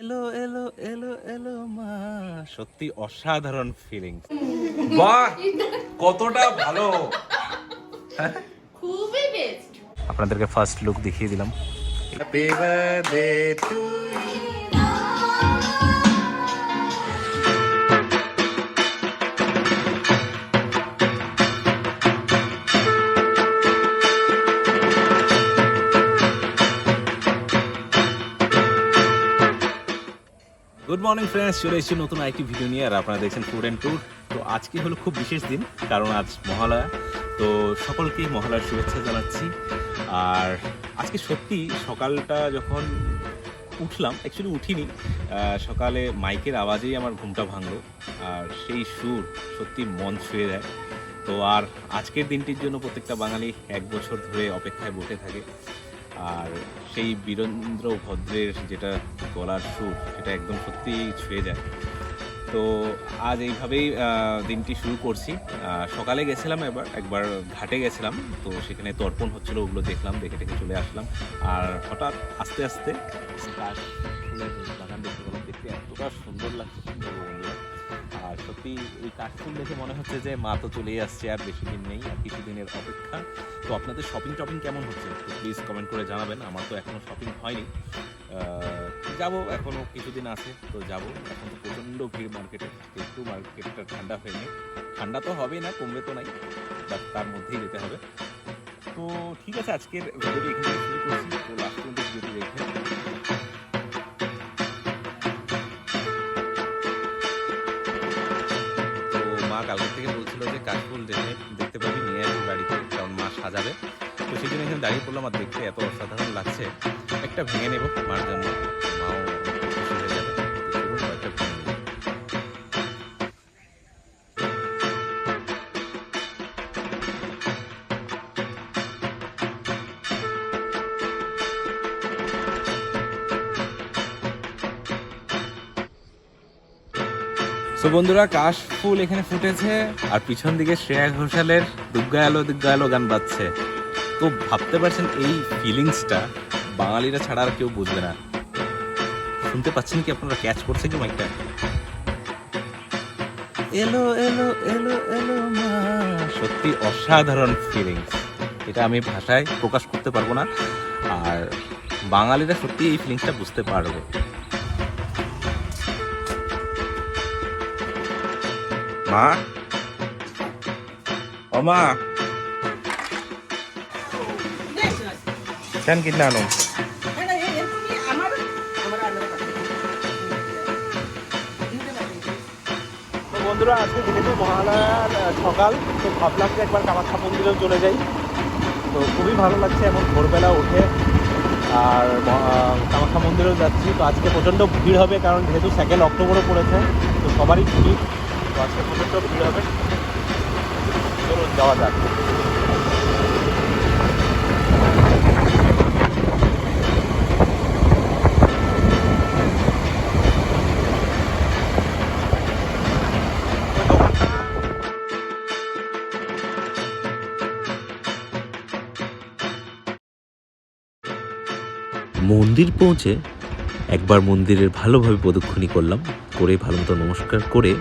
এলো এলো এলো এলো মা। সত্যি অসাধারণ ফিলিং বাহ কতটা ভালো। খুবই বেস্ট আপনাদেরকে ফার্স্ট লুক দেখিয়ে দিলাম। Happy birthday to good morning friends চলে এসেছি নতুন আরেকটি ভিডিও নিয়ে, আর আপনারা দেখছেন ফুড অ্যান্ড ট্যুর তো আজকে হলো খুব বিশেষ দিন, কারণ আজ মহালয়া। তো সকলকেই মহালয়ার শুভেচ্ছা জানাচ্ছি। আর আজকে সত্যি সকালটা যখন উঠলাম অ্যাকচুয়ালি উঠিনি সকালে মাইকের আওয়াজেই আমার ঘুমটা ভাঙলো। আর সেই সুর সত্যি মন ছুঁয়ে দেয়। তো আর আজকের দিনটির জন্য প্রত্যেকটা বাঙালি এক বছর ধরে অপেক্ষায় বসে থাকে। আর সেই বীরেন্দ্র ভদ্রের যেটা গলার সুর, সেটা একদম সত্যি ছুঁয়ে যায়। তো আজ এইভাবেই দিনটি শুরু করছি। সকালে গেছিলাম এবার, একবার ঘাটে গেছিলাম। তো সেখানে তর্পণ হচ্ছিল, ওগুলো দেখলাম, দেখে দেখে চলে আসলাম। আর হঠাৎ আস্তে আস্তে বাগান দেখতে পেলাম। দেখতে এতটা সুন্দর লাগছে আর সত্যি এই কাশফুল দেখে মনে হচ্ছে যে মা তো চলেই আসছে আর বেশি দিন নেই আর কিছুদিনের অপেক্ষা। তো আপনাদের শপিং টপিং কেমন হচ্ছে? প্লিজ কমেন্ট করে জানাবেন। আমার তো এখনও শপিং হয়নি। যাব, এখনও কিছুদিন আছে, তো যাব। এখন তো প্রচণ্ড ভিড় মার্কেটে একটু মার্কেটটা ঠান্ডা হয়নি। ঠান্ডা তো হবেই না, কমবে তো নাই বাট তার মধ্যেই যেতে হবে। তো ঠিক আছে, আজকের ভিডিওটি এখান শুরু করছি। তো লাস্ট পর্যন্ত ভিডিওটি মা কালকে থেকে বলছিল যে কাশফুল দেখে দেখতে পাবি, নিয়ে আসবি বাড়িতে, কারণ মা সাজাবে। তো সেই জন্য এখানে দাঁড়িয়ে পড়লাম আর দেখতে এত অসাধারণ লাগছে। একটা ভেঙে নেব মার জন্য। মাও সো বন্ধুরা, কাশ ফুল এখানে ফুটেছে, আর পিছন দিকে শ্রেয়া ঘোষালের দুর্গা এলো দুর্গা এলো গান বাজছে। তো ভাবতে পারছেন এই ফিলিংসটা বাঙালিরা ছাড়া আর কেউ বুঝবে না। শুনতে পাচ্ছেন কি আপনারা ক্যাচ করছে কি মাইকটা এলো এলো এলো এলো মা। সত্যি অসাধারণ ফিলিংস এটা আমি ভাষায় প্রকাশ করতে পারব না, আর বাঙালিরা সত্যি এই ফিলিংসটা বুঝতে পারবে। মা? ও মা। কেন কিনা আজকে যেহেতু মহালয়ার সকাল, তো ভাবলাম যে একবার কামাখ্যা মন্দিরেও চলে যাই। তো খুবই ভালো লাগছে এমন ভোরবেলা উঠে। আর কামাখ্যা মন্দিরেও যাচ্ছি। তো আজকে প্রচণ্ড ভিড় হবে, কারণ যেহেতু সেকেন্ড অক্টোবরও পড়েছে, তো সবারই ছুটি। আজকে প্রচণ্ড ভিড় হবে। চলুন, যাওয়া যাক। মন্দির পৌঁছে একবার মন্দিরের ভালোভাবে প্রদক্ষিণী করলাম, করে ভালো মতো নমস্কার করে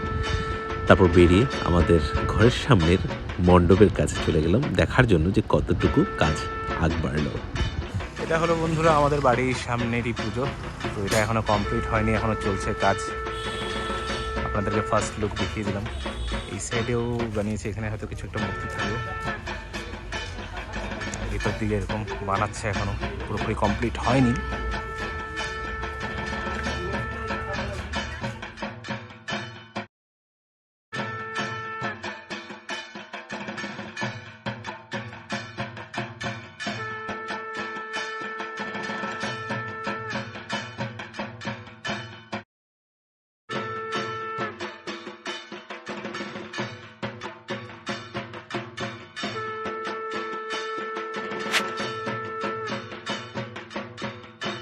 তারপর বেরিয়ে আমাদের ঘরের সামনের মণ্ডপের কাছে চলে গেলাম, দেখার জন্য যে কতটুকু কাজ আগ বাড়লো। এটা হলো বন্ধুরা আমাদের বাড়ির সামনেরই পুজো, তো এটা এখনও কমপ্লিট হয়নি, এখনও চলছে কাজ। আপনাদেরকে ফার্স্ট লুক দেখিয়ে দিলাম। এই সাইডেও বানিয়েছে, এখানে হয়তো কিছু একটা মূর্তি থাকবে। ভিতর দিকে এরকম বানাচ্ছে এখনও, পুরোপুরি কমপ্লিট হয়নি।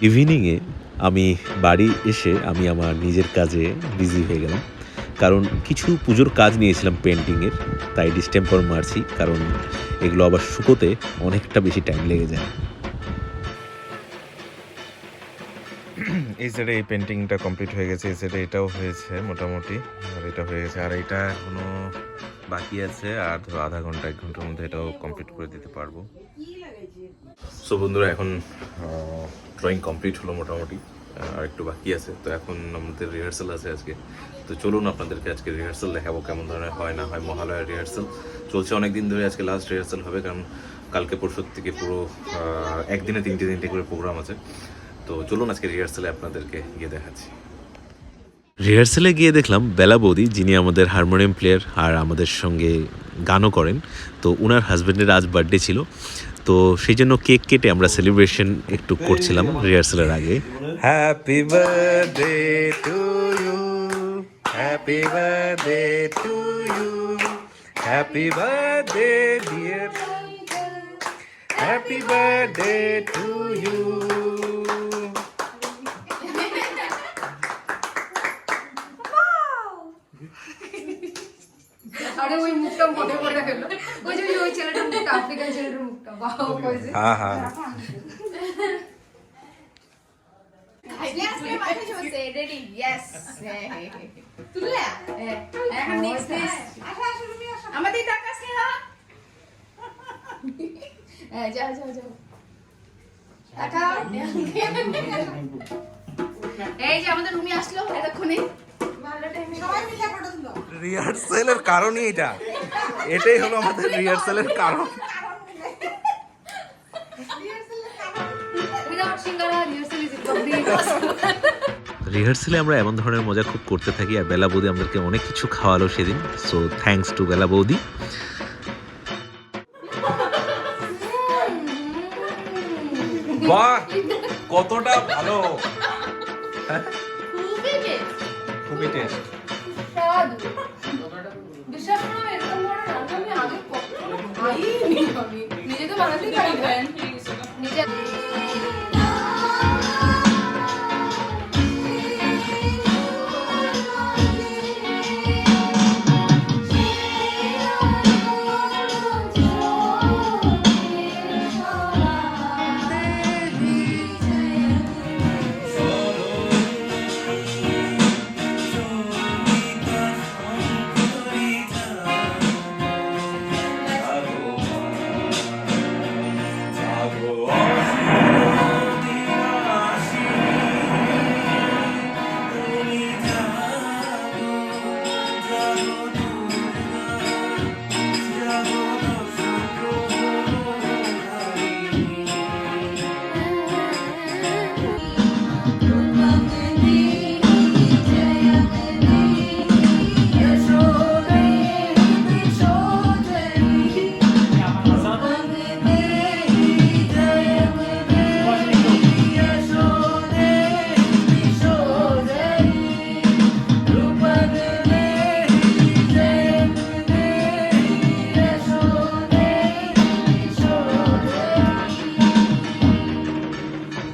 ইভিনিংয়ে আমি বাড়ি এসে আমি আমার নিজের কাজে বিজি হয়ে গেলাম। কারণ কিছু পুজোর কাজ নিয়েছিলাম পেন্টিংয়ের তাই ডিস্টেম্পার মারছি কারণ এগুলো আবার শুকোতে অনেকটা বেশি টাইম লেগে যায়। এই সাইডে এই পেন্টিংটা কমপ্লিট হয়ে গেছে এই সাইডে এটাও হয়েছে মোটামুটি আর এটা হয়ে গেছে আর এটা এখনও বাকি আছে আর ধরো আধা ঘণ্টা এক ঘণ্টার মধ্যে এটাও কমপ্লিট করে দিতে পারব। সো বন্ধুরা এখন ড্রয়িং কমপ্লিট হলো মোটামুটি আর একটু বাকি আছে, তো এখন আমাদের রিহার্সাল আছে আজকে। তো চলুন আপনাদেরকে আজকে রিহার্সাল দেখাবো কেমন ধরনের হয়, না হয় মহালয়ার রিহার্সাল চলছে অনেক দিন ধরে আজকে লাস্ট রিহার্সাল হবে, কারণ কালকে পরশুর থেকে পুরো একদিনে তিনটে তিনটে করে প্রোগ্রাম আছে। তো চলুন আজকে রিহার্সালে আপনাদেরকে গিয়ে দেখাচ্ছি। রিহার্সালে গিয়ে দেখলাম বেলা বৌদি, যিনি আমাদের হারমোনিয়াম প্লেয়ার আর আমাদের সঙ্গে গানও করেন। তো ওনার হাজব্যান্ডের আজ বার্থডে ছিল। তো সেই জন্য কেক কেটে আমরা সেলিব্রেশন একটু করছিলাম রিহার্সালের আগে। Happy birthday to you happy birthday to you happy birthday dear happy birthday to you আরে ওই মুখটা মনে পড়ে গেল। ওই যে ওই ছেলেটার মুখটা আফ্রিকান ছেলেটার হ্যাঁ হ্যাঁ আমাদের হ্যাঁ হ্যাঁ যাও যাও যাও এই যে আমাদের রুমে আসলো এতক্ষণে ভালো টাইমে সবাই মিলে ফটো তুলো রিহার্সালের কারণই এটা এটাই হলো আমাদের রিহার্সালের কারণ রিহার্সাল আমরা এমন ধরনের মজা খুব করতে থাকি আর বেলা বৌদি আমাদেরকে অনেক কিছু খাওয়ালো সেদিন। সো থ্যাঙ্কস টু বেলা বৌদি। বাহ কতটা ভালো। খুবই টেস্ট খুবই টেস্ট স্বাদ। বিশ্বাস করো এরকম বড় রান্না আমি আগে কখনো খাইনি আমি। নিজে তো বানাতেই পারি নিজে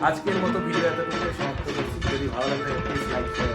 আজকের মতো ভিডিও এতটুকু সমাপ্ত করছি। যদি ভালো লাগে প্লিজ লাইক শেয়ার